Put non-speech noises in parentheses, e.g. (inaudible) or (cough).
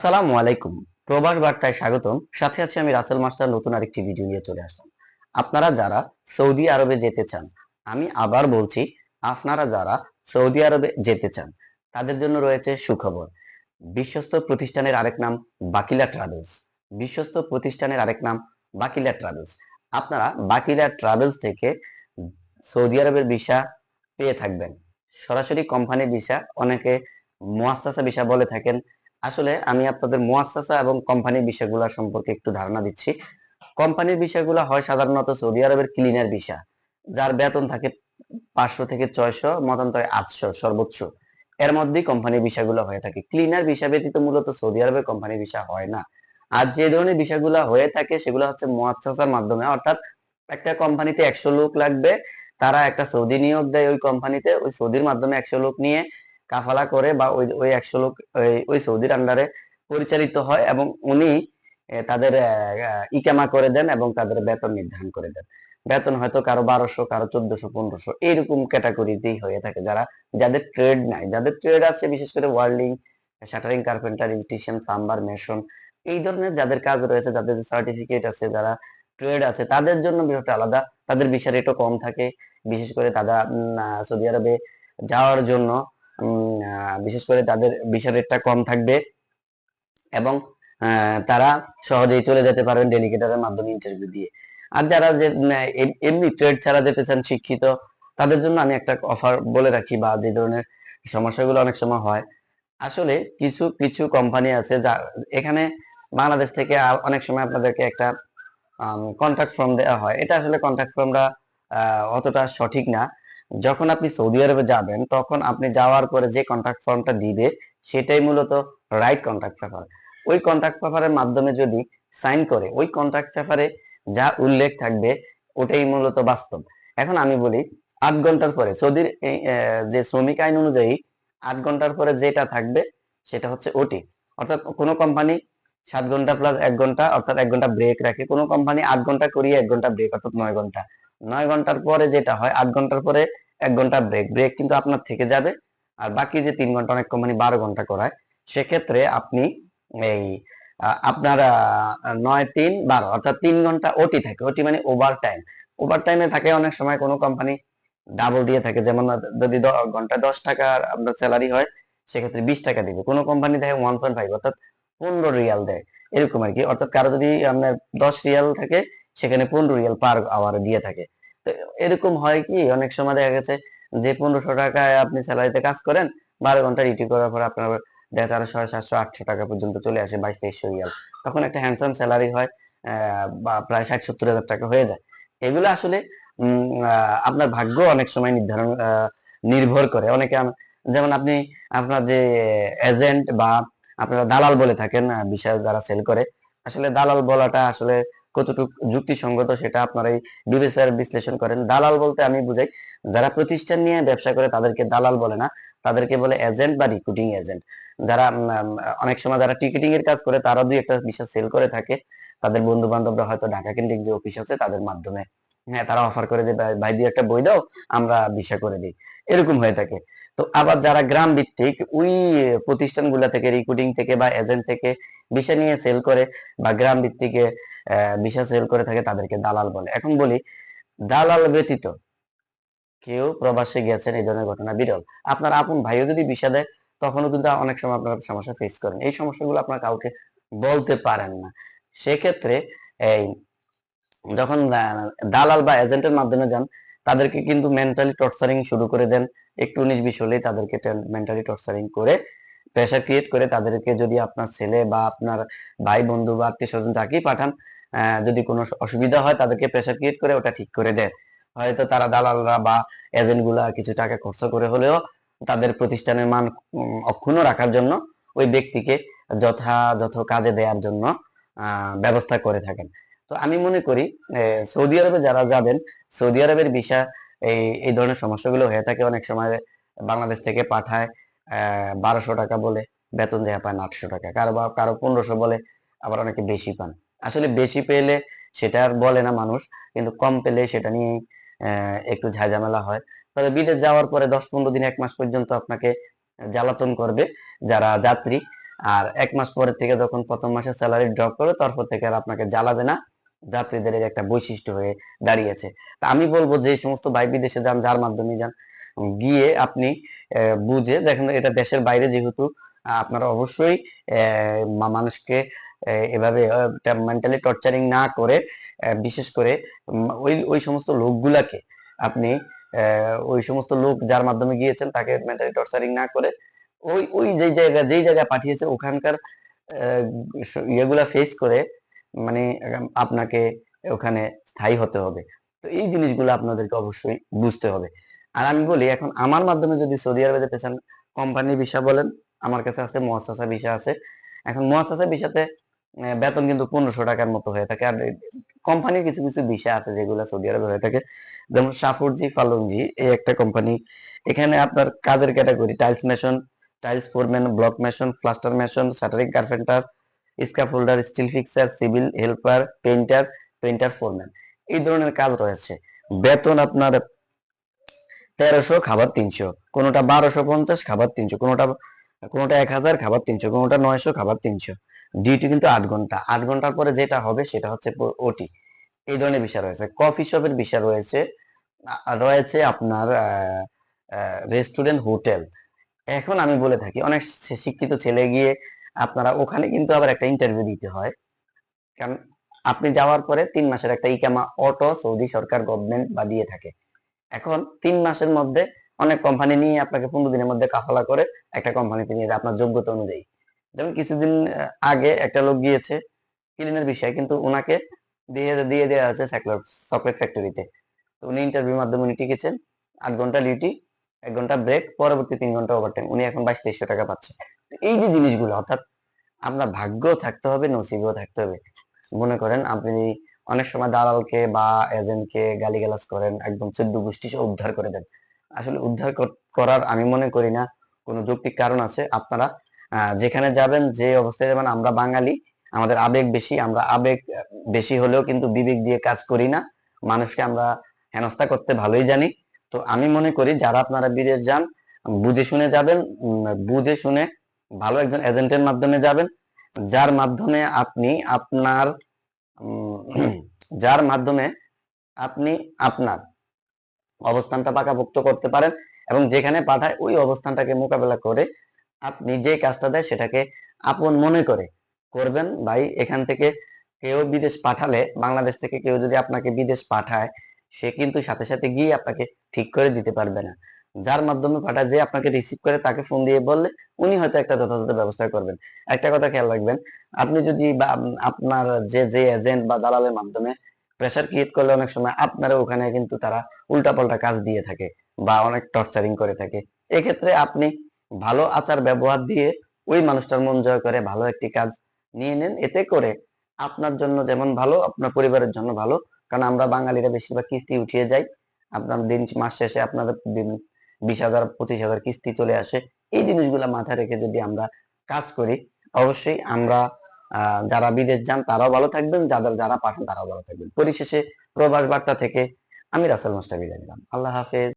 আসসালামু আলাইকুম। প্রবাস বার্তায় স্বাগতম। সাথে আছি আমি রাসেল মাস্টার, নতুন আরেকটি ভিডিও নিয়ে চলে আসলাম। আপনারা যারা সৌদি আরবে যেতে চান, আমি আবার বলছি, আপনারা যারা সৌদি আরবে যেতে চান, তাদের জন্য রয়েছে সুখবর। বিশ্বস্ত প্রতিষ্ঠানের আরেক নাম বাকিলা ট্রাভেলস। বিশ্বস্ত প্রতিষ্ঠানের আরেক নাম বাকিলা ট্রাভেলস। আপনারা বাকিলা ট্রাভেলস থেকে সৌদি আরবের ভিসা পেয়ে থাকবেন। সরাসরি কোম্পানি ভিসা, অনেকে মুয়াসসাসা ভিসা বলে থাকেন আসলে আমি আপনাদের মুয়াসসাসা এবং কোম্পানির বিষয়গুলো সম্পর্কে একটু ধারণা দিচ্ছি। কোম্পানির বিষয়গুলো হয় সাধারণত সৌদি আরবের ক্লিনার ভিসা, যার বেতন থাকে পাঁচশো থেকে ছয়শো, মতান্তরে আটশো সর্বোচ্চ। এর মধ্যেই কোম্পানির বিষয়গুলো হয়ে থাকে। ক্লিনার ভিসা ব্যতীত মূলত সৌদি আরবের কোম্পানি ভিসা হয় না। আর যে ধরনের বিষয়গুলো হয়ে থাকে সেগুলো হচ্ছে মুয়াসসাসার মাধ্যমে। অর্থাৎ একটা কোম্পানিতে একশো লোক লাগবে, তারা একটা সৌদি নিয়োগ দেয় ওই কোম্পানিতে, ওই সৌদির মাধ্যমে একশো লোক নিয়ে কাফালা করে বা ওই ওই একশো লোক, ওই- সৌদির আন্ডারে পরিচালিত হয় এবং উনি তাদের ইকামা করে দেন এবং তাদের বেতন নির্ধারণ করে দেন। বেতন হয়তো কারও বারোশো, কারও চোদ্দশো, পনেরোশো এইরকম ক্যাটাগরিতেই হয়ে থাকে যারা, যাদের ট্রেড নাই। যাদের ট্রেড আছে, বিশেষ করে welding shuttering carpenter electrician plumber mason এই ধরনের যাদের কাজ রয়েছে, যাদের সার্টিফিকেট আছে, যারা ট্রেড আছে, তাদের জন্য বিষয়টা আলাদা। তাদের ভিসা রেটও কম থাকে। বিশেষ করে তারা সৌদি আরবে যাওয়ার জন্য বিশেষ করে তাদের ভিসা রেটটা কম থাকবে এবং তারা সহজেই চলে যেতে পারবেন ডেলিগেটারের মাধ্যমে ইন্টারভিউ দিয়ে। আর যারা যে এমনি ট্রেড ছাড়া যেতে চান শিক্ষিত, তাদের জন্য আমি একটা অফার বলে রাখি বা যে ধরনের সমস্যাগুলো অনেক সময় হয়। আসলে কিছু কিছু কোম্পানি আছে যা, এখানে বাংলাদেশ থেকে অনেক সময় আপনাদেরকে একটা কন্ট্যাক্ট ফর্ম দেওয়া হয়। এটা আসলে কন্ট্যাক্ট ফর্মটা অতটা সঠিক না। যখন আপনি সৌদি আরবে যাবেন, তখন আপনি যাওয়ার পরে যে কন্ট্যাক্ট ফর্মটা দিবে, সেটাই মূলত রাইট কন্ট্যাক্ট পেপার। ওই কন্ট্যাক্ট পেপারের মাধ্যমে যদি সাইন করে, ওই কন্ট্যাক্ট পেপারে যা উল্লেখ থাকবে, ওটাই মূলত বাস্তব। এখন আমি বলি, আট ঘণ্টার পরে, সৌদির যে শ্রমিক আইন অনুযায়ী আট ঘণ্টার পরে যেটা থাকবে, সেটা হচ্ছে ওটি অর্থাৎ কোনো কোম্পানি সাত ঘণ্টা প্লাস এক ঘণ্টা, অর্থাৎ এক ঘণ্টা ব্রেক রাখে। কোনো কোম্পানি আট ঘণ্টা করিয়ে এক ঘণ্টা ব্রেক অর্থাৎ নয় ঘণ্টা। নয় ঘণ্টার পরে যেটা হয়, আট ঘণ্টার পরে এক ঘণ্টা ব্রেক ব্রেক কিন্তু আপনার থেকে যাবে। আর বাকি যে তিন ঘণ্টা অনেক কোম্পানি বারো ঘণ্টা করায়, সেক্ষেত্রে আপনি এই আপনার নয়, তিন, বারো, অর্থাৎ তিন ঘণ্টা ওটি থাকে। ওটি মানে ওভার টাইম ওভার টাইমে থাকে অনেক সময় কোনো কোম্পানি ডাবল দিয়ে থাকে। যেমন যদি ঘন্টায় দশ টাকা আপনার স্যালারি হয়, সেক্ষেত্রে বিশ টাকা দিবে। কোনো কোম্পানি দেখে ওয়ান পয়েন্ট ফাইভ অর্থাৎ পনেরো রিয়াল দেয়। এরকম আর কি। অর্থাৎ কারও যদি আপনার দশ রিয়াল থাকে সেখানে পনেরো রিয়াল পার আওয়ার দিয়ে থাকে। তো এরকম হয় কি, অনেক সময় দেখা গেছে যে পনেরোশো টাকায় আপনি স্যালারিতে কাজ করেন, বারো ঘণ্টা ডিউটি করার পর আপনার দেখা ছয় সাতশো, আটশো টাকা পর্যন্ত চলে আসে বাইশ তেইশশো রিয়াল। তখন একটা হ্যান্ডসাম স্যালারি হয় বা প্রায় ষাট সত্তর হাজার টাকা হয়ে যায়। এগুলো আসলে আপনার ভাগ্য অনেক সময় নির্ধারণ নির্ভর করে। অনেকে যেমন আপনি আপনার যে এজেন্ট বা আপনারা দালাল বলে থাকেন বিষয় যারা সেল করে, আসলে দালাল বলাটা আসলে কতটুকু যুক্তিসঙ্গত সেটা আপনারাই বিবেচনার বিশ্লেষণ করেন। দালাল বলতে আমি বুঝাই, যারা প্রতিষ্ঠান নিয়ে ব্যবসা করে তাদেরকে দালাল বলে না, তাদেরকে বলে এজেন্ট বা রিক্রুটিং এজেন্ট যারা অনেক সময় যারা টিকিটিং এর কাজ করে, তারা দুই একটা বিষয় সেল করে থাকে। তাদের বন্ধু বান্ধবরা হয়তো ঢাকা কেন্দ্রিক যে অফিস আছে, তাদের মাধ্যমে। হ্যাঁ তারা অফার করে যে, ভাই- দুই একটা বই দাও, আমরা বিষয় করে দিই। এরকম হয়ে থাকে। তো আবার যারা গ্রাম ভিত্তিক ওই প্রতিষ্ঠানগুলা থেকে রিক্রুটিং থেকে বা এজেন্ট থেকে বিষয় নিয়ে সেল করে বা গ্রাম ভিত্তিক বিষয় সেল করে থাকে তাদেরকে দালাল বলে। এখন বলি, দালাল ব্যতীত কেউ প্রবাসে গেছেন, এই ধরনের ঘটনা বিরল। আপনার আপন ভাইও যদি বিষয় দেয়, তখনও কিন্তু অনেক সময় আপনার সমস্যা ফেস করেন। এই সমস্যাগুলো আপনার কাউকে বলতে পারেন না। সেক্ষেত্রে, এই, যখন দালাল বা এজেন্টের মাধ্যমে যান তাদেরকে কিন্তু মেন্টালি টর্চারিং শুরু করে দেন। একটু উনিশ বিশ হলেই তাদেরকে মেন্টালি টর্চারিং করে প্রেশার ক্রিয়েট করে তাদেরকে যদি আপনার ছেলে বা আপনার ভাই, বন্ধু বা আত্মীয় স্বজন যাকেই পাঠান যদি কোনো অসুবিধা হয় তাদেরকে প্রেশার ক্রিয়েট করে ওটা ঠিক করে দেয় হয়তো তারা দালালরা বা এজেন্টগুলা কিছু টাকা খরচ করে হলেও তাদের প্রতিষ্ঠানের মান অক্ষুণ্ণ রাখার জন্য ওই ব্যক্তিকে যথাযথ কাজে দেওয়ার জন্য ব্যবস্থা করে থাকেন। তো আমি মনে করি সৌদি আরবে যারা যাবেন, সৌদি আরবের ভিসা এই এই ধরনের সমস্যাগুলো হয়ে থাকে অনেক সময় বাংলাদেশ থেকে পাঠায় বারোশো টাকা বলে, বেতন দেয়া পায় আটশো টাকা। কারও বা, কারও পনেরোশো বলে, আবার অনেকে বেশি পান। আসলে বেশি পেলে সেটা আর বলে না মানুষ, কিন্তু কম পেলে সেটা নিয়ে একটু ঝাঁঝামেলা হয়। তবে বিদেশ যাওয়ার পরে দশ পনেরো দিন, এক মাস পর্যন্ত আপনাকে জ্বালাতন করবে যারা যাত্রী। আর এক মাস পরের থেকে যখন প্রথম মাসের স্যালারি ড্রপ করে, তারপর থেকে আর আপনাকে জ্বালাবে না। যাত্রীদের একটা বৈশিষ্ট্য হয়ে দাঁড়িয়েছে। তা আমি বলব যে সমস্ত ভাই বিদেশে যান, যার মাধ্যমে যান, গিয়ে আপনি বুঝে দেখেন এটা দেশের বাইরে যেহেতু আপনারা অবশ্যই মানুষকে এভাবে মেন্টালি টর্চারিং না করে বিশেষ করে ওই ওই সমস্ত লোকগুলাকে আপনি ওই সমস্ত লোক যার মাধ্যমে গিয়েছেন তাকে মেন্টালি টর্চারিং না করে, ওই ওই যে জায়গা, যেই জায়গায় পাঠিয়েছে, ওখানকার ইয়েগুলা ফেস করে মানে আপনাকে ওখানে স্থায়ী হতে হবে। তো এই জিনিসগুলো আপনাদেরকে অবশ্যই বুঝতে হবে। আর আমি বলি, এখন আমার মাধ্যমে যদি সৌদি আরবে যেতে চান কোম্পানি ভিসা বলেন, আমার কাছে আছে মোয়াসাসা ভিসা আছে। এখন মোয়াসাসা ভিসাতে বেতন কিন্তু পনেরোশো টাকার মতো হয়ে থাকে। আর কোম্পানির কিছু কিছু ভিসা আছে যেগুলো সৌদি আরবে হয়ে থাকে। যেমন সাফুরজি ফালুনজি এই একটা কোম্পানি। এখানে আপনার কাজের category, tiles mason, tiles foreman, block mason, plaster mason shuttering carpenter scaffolder steel fixer civil helper painter painter foreman এই ধরনের কাজ রয়েছে। বেতন আপনার তেরোশো, খাবার তিনশো, কোনোটা বারোশো পঞ্চাশ, খাবার তিনশো, কোনোটা কোনোটা এক হাজার, খাবার তিনশো, কোনোটা নয়শো, খাবার তিনশো। ডিউটি কিন্তু আট ঘণ্টা, আট ঘণ্টার পরে যেটা হবে সেটা হচ্ছে ওটি এই ধরনের বিষয় রয়েছে। কফি শপের বিষয় রয়েছে রয়েছে আপনার রেস্টুরেন্ট, হোটেল। এখন আমি বলে থাকি, অনেক শিক্ষিত ছেলে গিয়ে আপনারা ওখানে কিন্তু আবার একটা ইন্টারভিউ দিতে হয়। কারণ আপনি যাওয়ার পরে তিন মাসের একটা ইকামা অটো সৌদি সরকার গভর্নমেন্ট বা দিয়ে থাকে। এখন তিন মাসের মধ্যে অনেক কোম্পানি নিয়ে আপনাকে পনেরো দিনের মধ্যে কাফালা করে একটা কোম্পানিতে নিয়ে যায় আপনার যোগ্যতা অনুযায়ী। যেমন কিছুদিন আগে একটা লোক গিয়েছে ক্লিনের বিষয়ে, কিন্তু ওনাকে দিয়ে দিয়ে দেওয়া আছে চকলেট ফ্যাক্টরিতে তো উনি ইন্টারভিউর মাধ্যমে উনি টিকেছেন, আট ঘণ্টা ডিউটি এক ঘণ্টা ব্রেক পরবর্তী তিন ঘণ্টা ওভারটাইম উনি এখন বাইশ তেইশশো টাকা পাচ্ছে। এই যে জিনিসগুলো, অর্থাৎ আপনার ভাগ্য থাকতে হবে, নসিবও থাকতে হবে। মনে করেন আপনি অনেক সময় দালালকে বা এজেন্টকে গালিগালাজ করেন, একদম চোদ্দ গোষ্ঠী উদ্ধার করে দেন। আসলে উদ্ধার করার আমি মনে করি না, কোনো যৌক্তিক কারণ আছে। আপনারা যেখানে যাবেন, যে অবস্থায় যাবেন, আমরা বাঙালি, আমাদের আবেগ বেশি, আমরা আবেগ বেশি হলেও কিন্তু বিবেক দিয়ে কাজ করি না। মানুষকে আমরা হেনস্থা করতে ভালোই জানি। তো আমি মনে করি যারা আপনারা বিদেশ যান, বুঝে শুনে যাবেন বুঝে শুনে ভালো একজন এজেন্টের মাধ্যমে যাবেন, যার মাধ্যমে আপনি আপনার (clears throat) যার মাধ্যমে আপনি আপনার অবস্থানটা পাকাভুক্ত করতে পারেন এবং যেখানে পাঠায় ওই অবস্থানটাকে মোকাবেলা করে আপনি যে কাজটা দেয় সেটাকে আপন মনে করে করবেন। ভাই, এখান থেকে কেউ বিদেশ পাঠালে, বাংলাদেশ থেকে কেউ যদি আপনাকে বিদেশ পাঠায় সে কিন্তু সাথে সাথে গিয়ে আপনাকে ঠিক করে দিতে পারবে না। যার মাধ্যমে পাঠায় যে আপনাকে রিসিভ করে তাকে ফোন দিয়ে বললে উনি হয়তো একটা যথাযথ ব্যবস্থা করবেন। একটা কথা খেয়াল রাখবেন, আপনি যদি বা আপনার যে যে এজেন্ট বা দালালের মাধ্যমে প্রেসার ক্রিয়েট করলে অনেক সময় আপনারা ওখানে কিন্তু তারা উল্টাপাল্টা কাজ দিয়ে থাকে বা অনেক টর্চারিং করে থাকে। এক্ষেত্রে আপনি ভালো আচার ব্যবহার দিয়ে ওই মানুষটার মন জয় করে ভালো একটি কাজ নিয়ে নেন। এতে করে আপনার জন্য যেমন ভালো, আপনার পরিবারের জন্য ভালো কারণ আমরা বাঙালিরা বেশিরভাগ কিস্তি উঠিয়ে যাই। আপনার দিন মাস শেষে আপনাদের বিশ হাজার, পঁচিশ হাজার কিস্তি চলে আসে। এই জিনিসগুলো মাথায় রেখে যদি আমরা কাজ করি, অবশ্যই আমরা যারা বিদেশ যান তারাও ভালো থাকবেন, যাদের যারা পাঠান তারাও ভালো থাকবেন। পরিশেষে প্রবাস বার্তা থেকে আমি রাসেল মাস্টার বিদায় নিলাম। আল্লাহ হাফেজ।